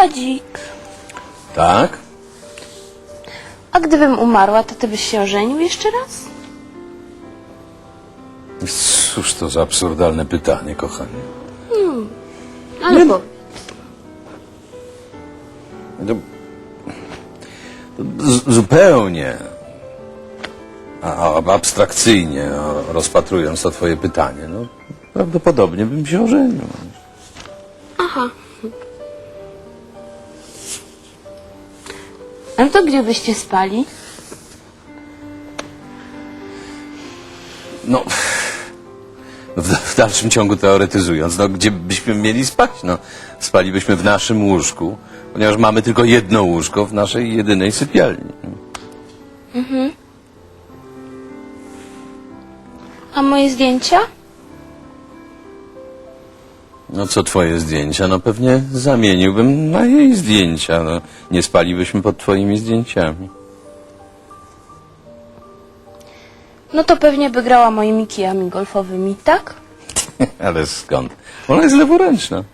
Tadzik. Tak? A gdybym umarła, to ty byś się ożenił jeszcze raz? Cóż to za absurdalne pytanie, kochanie. Ale bo... No, z- zupełnie a, a, abstrakcyjnie o, rozpatrując to twoje pytanie, no prawdopodobnie bym się ożenił. A to gdzie byście spali? No, w, w dalszym ciągu teoretyzując, no gdzie byśmy mieli spać? No, spalibyśmy w naszym łóżku, ponieważ mamy tylko jedno łóżko w naszej jedynej sypialni. A moje zdjęcia? No co twoje zdjęcia? No pewnie zamieniłbym na jej zdjęcia. No, nie spalibyśmy pod twoimi zdjęciami. No to pewnie by grała moimi kijami golfowymi, tak? Ale skąd? Ona jest leworęczna.